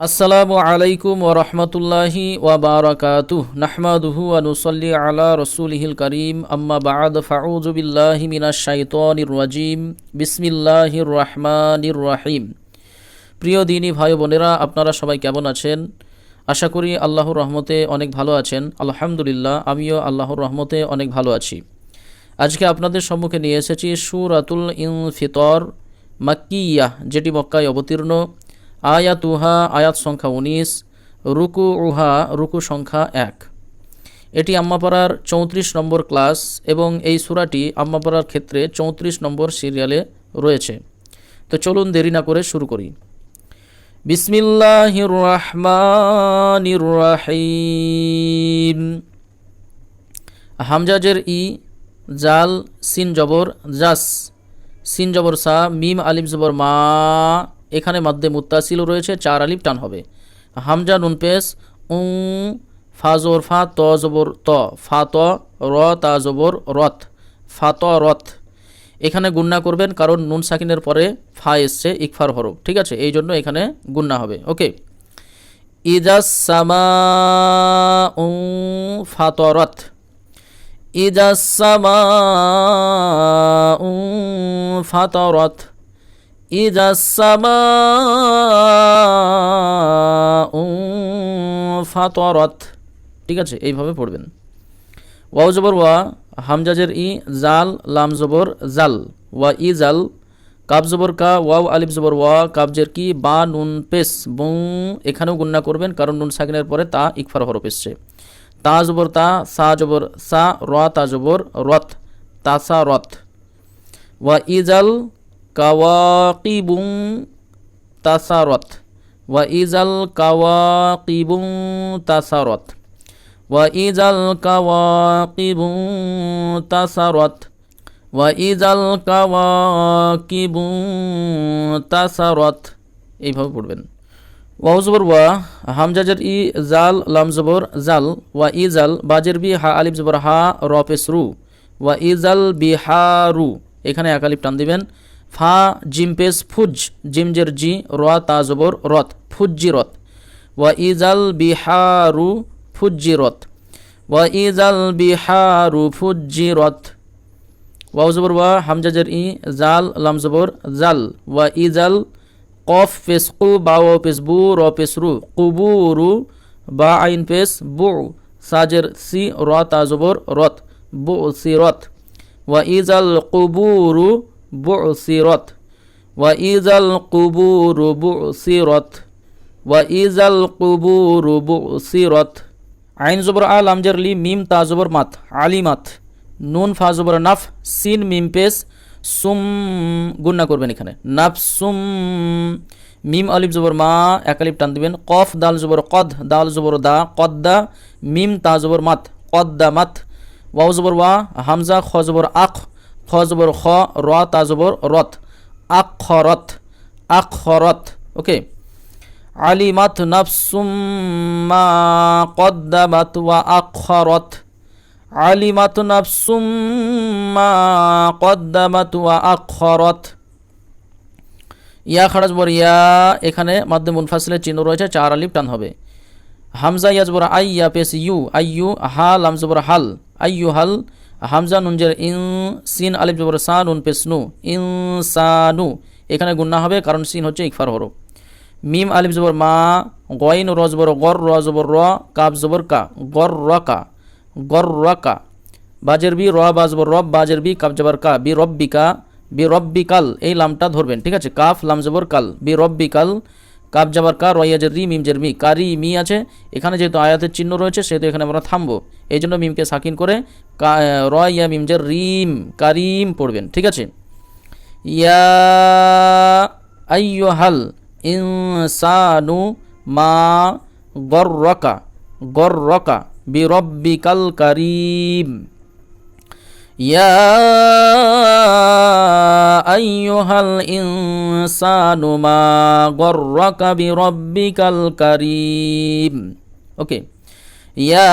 আসসালামু আলাইকুম ওরহমতুল্লাহি ওয়াবারাকাতুহ নাহমাদুহু আনুসল্লি আলা রসুলিহিল করিম। আম্মা বাদ, ফাউযু বিল্লাহি মিনাশ শাইতানির রাজিম। বিসমিল্লাহির রহমানির রহিম। প্রিয় দিনী ভাই বোনেরা, আপনারা সবাই কেমন আছেন? আশা করি আল্লাহর রহমতে অনেক ভালো আছেন। আলহামদুলিল্লাহ, আমিও আল্লাহর রহমতে অনেক ভালো আছি। আজকে আপনাদের সম্মুখে নিয়ে এসেছি সুরাতুল ইনফিতর মাক্কিয়া, যেটি মক্কায় অবতীর্ণ। আয়াত উহা আয়াত সংখ্যা উনিশ রুকু উহা রুকু সংখ্যা এক। এটি আম্মাপাড়ার চৌত্রিশ নম্বর ক্লাস এবং এই সুরাটি আম্মাপাড়ার ক্ষেত্রে চৌত্রিশ নম্বর সিরিয়ালে রয়েছে। তো চলুন দেরি না করে শুরু করি। বিসমিল্লাহির রহমানির রহিম। হামজাজের ই, জাল, সিন জবর, জাস। সিন জবর সা, মিম, আলিম জবর মা। এখানে মধ্যে মুত্তাসিল রয়েছে, চার আলিফ টান হবে। হামজা নুন পেস উ, ফা জবর ফা, ত জবর ত। ফা, ত, র, তা জবর রথ। ফা, ত, রথ। এখানে গুন্না করবেন কারণ নুন সাকিনের পরে ফা এসছে, ইকফার হরফ। ঠিক আছে? এই জন্য এখানে গুন্না হবে। ওকে। ইজাস সামা উ ফাতরত ইজাস সামা উ ফাতরত সামা উ ফাতরত। ঠিক আছে, এইভাবে পড়বেন। ওয়াও জবর ওয়া হামজাজের ই, জাল, লাম জবর, জাল। ওয়া ই, জাল কাব জবর কা, ওয়াও, আলিফ জবর ওয়া কাবজের কি, বা, নুন পেস বু, এখানেও গুন্না করবেন, কারণ নুন সাকিনের পরে তা ইকফার হরফ এসছে। তা জবর তা, সা জবর সা, র, তা জবর, রথ তাসা রথ। ওয়া ইজাল কাওয়াকিবুং তাসারত, ওয়া ইজাল কাওয়াকিবুং তাসারত, ওয়া ইজাল কাওয়াকিবু তাসারত, ওয়া ইজাল কাওয়াকিবু তাসারত। এইভাবে পড়বেন। ওয়াউ জবর ওয়া হামজাজের ই, জাল, লাম জবর, জাল, ওয়া ইজাল বাজের বি, হা, আলিফ জবর, হা রপেস রু ওয়া ইজাল বিহারু। এখানে এক টান দিবেন। ফা, জিম পেস ফুজ জিমজের জি, র, তা জবর, রথ, ফুজ্জি রথ। ওয়া ইজাল বিহারু ফুজ্জিরত ওয়া ইজাল বিহারু ফুজ্জিরত ওয়াও জবর, ওয়া হামজাজের ই, জাল, লাম জবর, জাল। ওয়া ইজাল কফ পেস কু, বা, ও পেস বু, র পেস রু। কুবুরু, বা, আইন পেস বু। সাজের সি, র, তা জবর রত বু, সি রত ওয়া ইজাল কুবুরু বু সি রত ওয়া ইজাল কুবুরু বু সি রত ওয়া ইজাল কুবুরু বু সি রত আইন জবর আল আমজার লি মিম তা জবর মাত আলিমাত নুন ফা নাফ সিন মিম পেস সুম গুন্না করবেন এখানে নাফ সুম মিম আলিফ জবর মা এক আলিফ টান দিবেন কফ দাল জবর কদ দাল জবর দা কদ্দা মিম তা মাত কদ্দা মাত ওয়াও জবর ওয়া হামজা খ আখ খ জবর খ, র তা জবর রত আখ খ রত আখ খ রত ওকে? আলিমাত নাফসুম মা কদ্দামাত ওয়া আখরাত আলিমাত নাফসুম মা কদ্দামাত ওয়া আখরাত ইয়া খারাজ বর ইয়া। এখানে মাধ্যম মুনফাসিলের চিহ্ন রয়েছে, চার আলিফ টান হবে। হামজা, ইয়াজবর আই, ইয়া পেস, ইউ। আইয়ু হা লাম জবর হাল। আইয়ু, হাল। হামজা নুনজের ইন, সিন আলিফ জবর সা নুন পেস নু। সানু এখানে গুন্না হবে, কারণ সিন হচ্ছে ইকফার হরফ। মিম আলিফ জবর মা গইন র জবর গর, র জবর র কাব জবর কা, গর র কা, গর র কা। বাজের বি র, বা জবর রব, বাজের বি কাব জবর কা, বি রব্বিকা, বি রব্বিকাল, এই লামটা ধরবেন, ঠিক আছে? কাফ, লাম জবর কাল, বি রব্বিকাল কাব জবর কা রয়াজের রি মিম জের মি কারি, মি আছে। এখানে যেহেতু আয়াতের চিহ্ন রয়েছে, সেহেতু এখানে আমরা থামবো। এই জন্য মিমকে সাকিন করে র ইয়া মিম জের রিম কারিম পড়বেন, ঠিক আছে? ইয়া আইয়ুহাল ইনসানু মা গর্রকা গর্রকা বিরব্বিকাল কারিম। ইয়া আইয়ুহাল ইনসানু মা গর্রকা বিরব্বিকাল কারিম ওকে ইয়া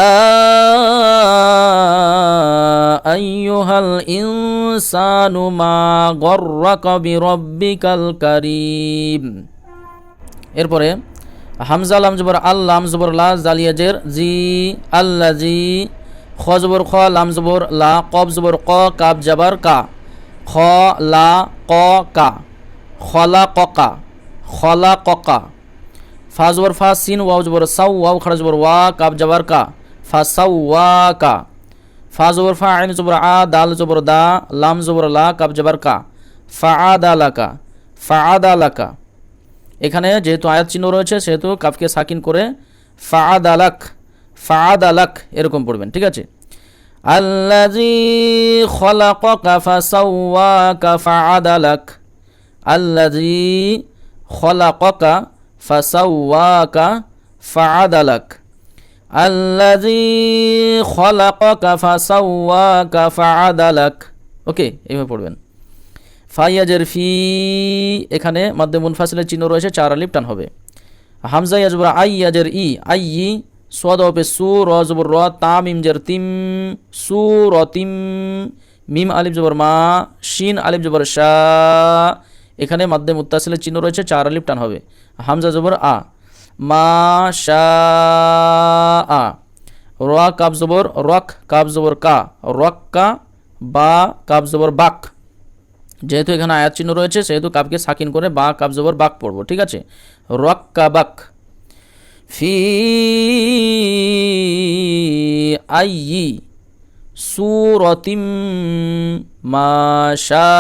আইয়ুহাল ইনসানু মা গর্রকা বিরব্বিকাল কারিম এরপরে হামজা লাম জবর আল লাম জবর লা জালিয়াজের জি আল্লা জি খ জবর খ, লাম জবর লা, কব জবর ক, কাব জাবার কা। খ, লা, ক, কা। খলা ককা খলা ককা ফা জবর ফা, সিন, ওয়াও জবর সাউ, ওয়াও খড়া জবর ওয়া, কাব জাবার কা। ফা সাউ, ওয়া, কা। ফা জবর ফা, আইন জবর আ, দাল জবর দা, লাম জবর লা, কাব জাবার কা। ফা আ দালাকা ফা আ দালাকা এখানে যেহেতু আয়াত চিহ্ন রয়েছে, সেহেতু কাফকে সাকিন করে ফাআদ আলাক ফাআদ আলাক এরকম পড়বেন, ঠিক আছে? আল্লাজি আল্লাজি ওকে, এইভাবে পড়বেন। ফাইয়াজের ফি, এখানে মাধ্যম মুনফাসিলের চিহ্ন রয়েছে, চার আলিপ টান হবে। হামজা ইয়াজবর আই ইয়াজের ই আই সোয়াদ হবে সু র জবর র তাম ইম জের, তিম, সু, র, তিম, মিম, আলিফ, জবর, মা, শিন, আলিফ, জবর, শা। এখানে মাধ্যম মুত্তাসিলের চিহ্ন রয়েছে, চার আলিফ টান হবে। হামজা, জবর, আ। মা, শা, আ। র কাব জবর, রক কাব জবর, কা। রক্কা বা কাব জবর, বাক। যেহেতু এখানে আয়াত চিহ্ন রয়েছে, সেহেতু কাপকে সাকিন করে বা কাপ জবর, বাক পড়ব, ঠিক আছে? রক কাবাক ফি আইয়ি সুরতিম মাশা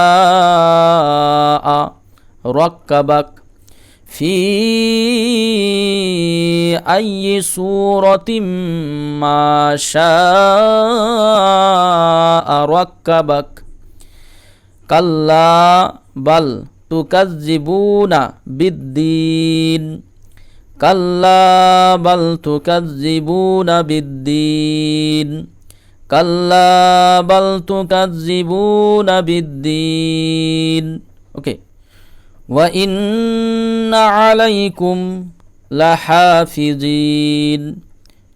রক্কাবাক ফি আইয়ি সুরতিম মাশা রক্কাবাক। কাল্লা বাল তুকাজ্জিবুনা বিদ্দিন। কাল্লা বাল তুকাজ্জিবুনা বিদ্দিন। কাল্লা বাল তুকাজ্জিবুনা বিদ্দিন। ওকে। ওয়া ইন্না আলাইকুম লাহাফিজিন।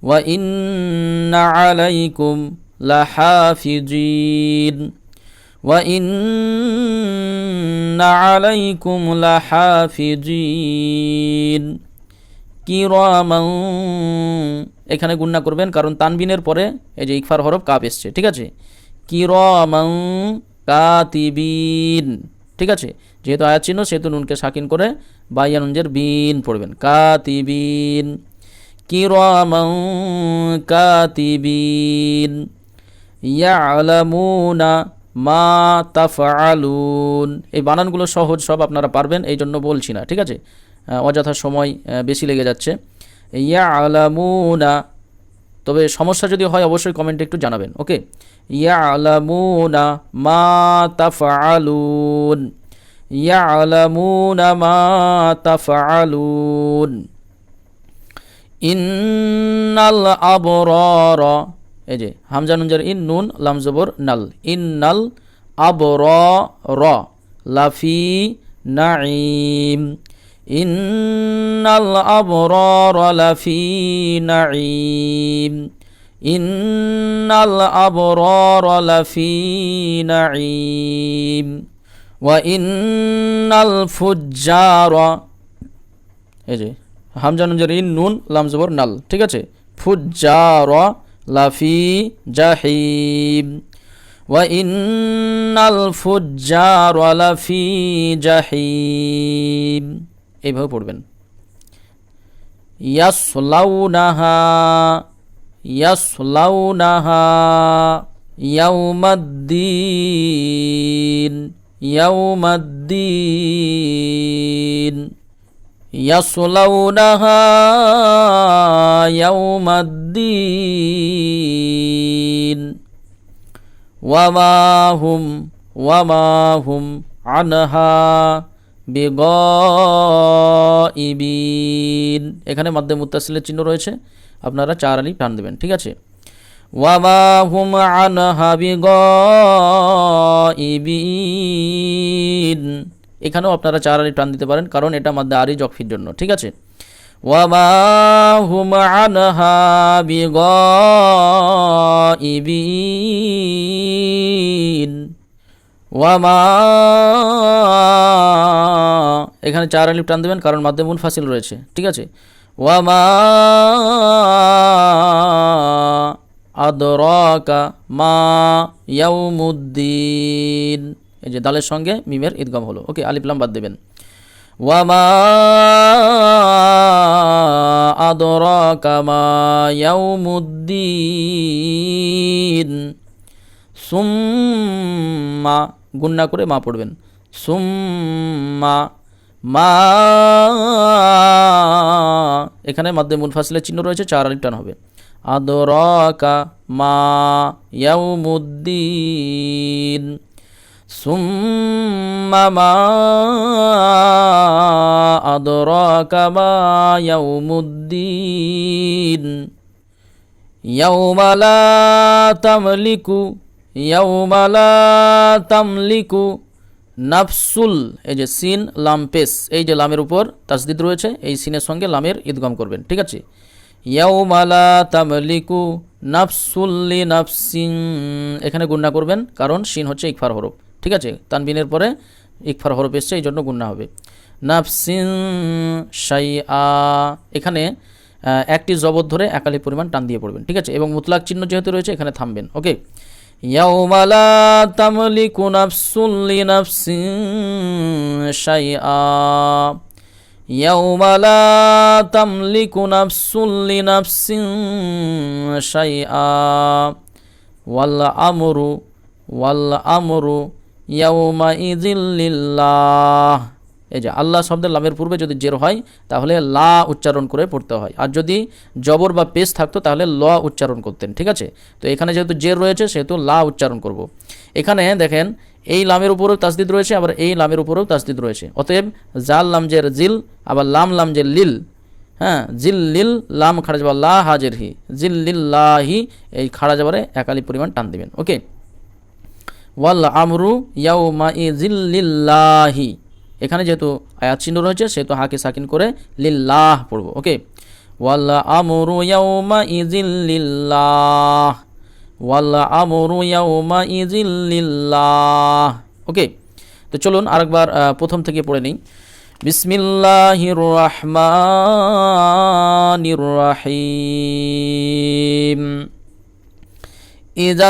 ওয়া ইন্না আলাইকুম লাহাফিজিন। ওয়া ইন্না আলাইকুম লাহাফিজিন। কিরামা এখানে গুণনা করবেন, কারণ তানবিনের পরে এই যে ইকফার হরফ কাপ এসছে, ঠিক আছে? কিরামা কাতিবিন, ঠিক আছে? যেহেতু আয়াত চিহ্ন, সেহেতু নুনকে সাকিন করে বাইয়ানুঞ্জের বিন পড়বেন। কাতিবিন। কিরামা কাতিবিন। ইয়ালামুনা মা তাফআলুন। এই বানানগুলো সহজ সব আপনারা পারবেন এই জন্য বলছি না, ঠিক আছে? অযথা সময় বেশি লেগে যাচ্ছে। ইয়া আলামুনা তবে সমস্যা যদি হয়, অবশ্যই কমেন্টে একটু জানাবেন, ওকে? ইয়া আলামুনা মা তাফআলুন। ইয়া আলামুনা মা তাফআলুন। ইন্নাল আবরারা, এই যে, হামজা নুনজার ইন, নুন, লাম জবর, নাল। ইন নাল আব র র লাফি নাইম ইন্নাল আবরার লাফি নাইম ইন্নাল আবরার লাফি নাইম ওয়া ইন্নাল ফুজ্জার। এই যে হামজা নুনজার ইন নুন, লাম, জবর, নাল, ঠিক আছে? ফুজ্জার লাফি জাহিম। ওয়াইনাল ফুজ্জার লাফি জাহিম। এইভাবে পড়বেন ইয়াসলাউনাহা ইয়াসলাউনাহা ইয়াউমাদ্দিন ইয়াউমাদ্দিন يصلونها يوم الدين وما هم وما هم عنها বিগাইবিন। এখানে মাধ্যম মুত্তাসিলের চিহ্ন রয়েছে। আপনারা চার আলি টান দেবেন, ঠিক আছে? ওয়ামা হুম আনহা বিগাইবিন। এখানেও আপনারা চার আলি টান দিতে পারেন, কারণ এটা মধ্যে আরি জকফির জন্য, ঠিক আছে? ওয়ামা হুম আনহা বিগাইবিন। ওয়ামা, এখানে চার আলিফ টান দেবেন, কারণ মাধ্যমে মুনফাসিল রয়েছে, ঠিক আছে? ওয়ামা, আদরাকা মা ইয়াউমুদ্দিন। এই যে দালের সঙ্গে মিমের ঈদগম হলো। ওকে আলিফলাম বাদ দেবেন। ওয়ামা, আদরাকা মা ইয়াউমুদ্দিন। সুম্মা গুন্না করে মা পড়বেন। সুম্মা মা এখানে মধ্যে মুনফাসিলের চিহ্ন রয়েছে, চার আলিফ হবে। আদরাকা মা ইয়াউমুদ্দিন। সুম্মা মা আদরাকা মা ইয়াউমুদ্দিন। ইয়াউমা লা তামলিকু ইয়াউমা লা তামলিকু নাফসুল। এই যে সিন, লাম পেস এই যে লামের উপর তাসদিদ রয়েছে, এই সিনের সঙ্গে লামের ঈদগম করবেন, ঠিক আছে? ইয়াউমালা তামলিকু নাফসুল্লি নাফসিন। এখানে গুন্না করবেন, কারণ সিন হচ্ছে ইকফার হরফ, ঠিক আছে? তানবিনের পরে ইকফার হরফ এসছে, এই জন্য গুন্না হবে। নাফসিন আ এখানে একটি জবর ধরে একালি পরিমাণ টান দিয়ে পড়বেন, ঠিক আছে? এবং মুতলাক চিহ্ন যেহেতু রয়েছে, এখানে থামবেন, ওকে? তামলিকু নাফসুন লিনাফসিন শাইআ ইয়াউমা লা তামলিকু নাফসুন লিনাফসিন শাইআ ওয়াল আমরু ওয়াল আমরু ইয়াউমা ইযিল্লিল্লাহ এই যে আল্লাহ শব্দের লামের পূর্বে যদি জের হয়, তাহলে লা উচ্চারণ করে পড়তে হয়। আর যদি জবর বা পেশ থাকতো, তাহলে ল উচ্চারণ করতেন, ঠিক আছে? তো এখানে যেহেতু জের রয়েছে, সেহেতু লা উচ্চারণ করব। এখানে দেখেন, এই লামের উপরেও তাসদিদ রয়েছে, আবার এই লামের উপরেও তাসদিদ রয়েছে। অতএব জাল লাম জের জিল, আবার লাম লাম জের লিল হ্যাঁ? জিল লিল, লাম খাড়া যাবার লা হাজের হি। জিল লিল্লাহি এই খাড়া যাবারে একালি পরিমাণ টান দিবেন। ওকে? ওয়াল আমরু ইয়াউমা ইজিল্লিল্লাহি এখানে যেহেতু আয়াত চিহ্ন রয়েছে সেহেতু হাকে সাকিন করে লিল্লাহ পড়ব ওকে ওয়াল আমরু ইয়াউমা ইজিল্লিল্লাহ ওয়াল আমরু ইয়াউমা ইজিল্লিল্লাহ ওকে তো চলুন আরেকবার আহ, প্রথম থেকে পড়ে নিই বিসমিল্লাহির রহমানির রহিম إذا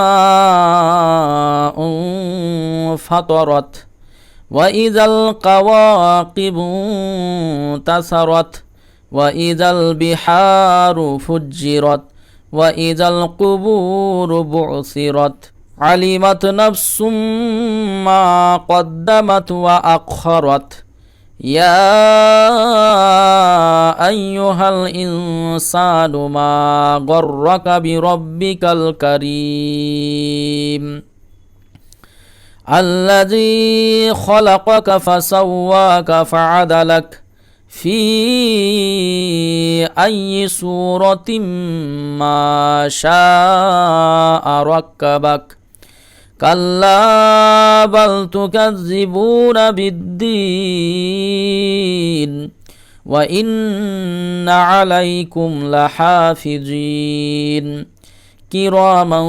السماء انفطرت وإذا القواقب انتثرت وإذا البحار فجرت وإذا القبور بعثرت علمت نفس ما قدمت وأخرت يا أيها الإنسان ما غرك بربك الكريم الذي خلقك فسواك فعدلك في أي صورة ما شاء ركبك كلا بل تكذبون بالدين وإن عليكم لحافظين كراما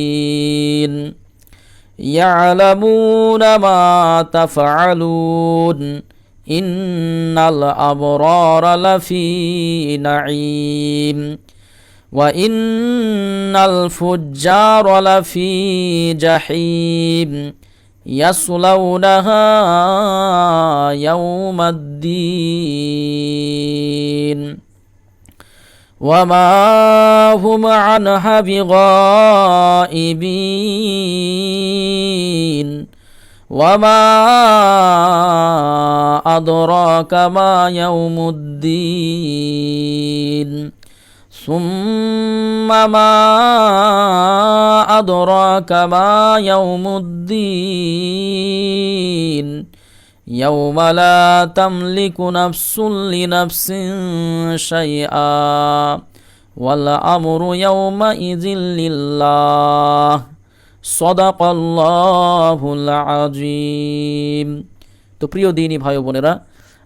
كاتبين يعلمون ما تفعلون إن الأبرار لفي نعيم وإن الفجار لفي جحيم يصلونها يوم الدين وما هم عنها بغائبين. وما أدراك ما يوم الدين. ثم ما أدراك ما يوم الدين. يوم لا تملك نفس لنفس شيئا والأمر يومئذ لله صدق الله العظيم তো প্রিয় দিনী ভাই ও বোনেরা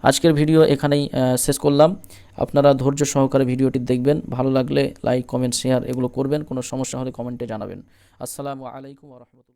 আজকের ভিডিও এখানেই আহ, শেষ করলাম আপনারা ধৈর্য সহকারে ভিডিওটি দেখবেন ভালো লাগলে লাইক কমেন্ট শেয়ার এগুলো করবেন কোনো সমস্যা হলে কমেন্টে জানাবেন আসসালামু আলাইকুম রহমতুল্লাহ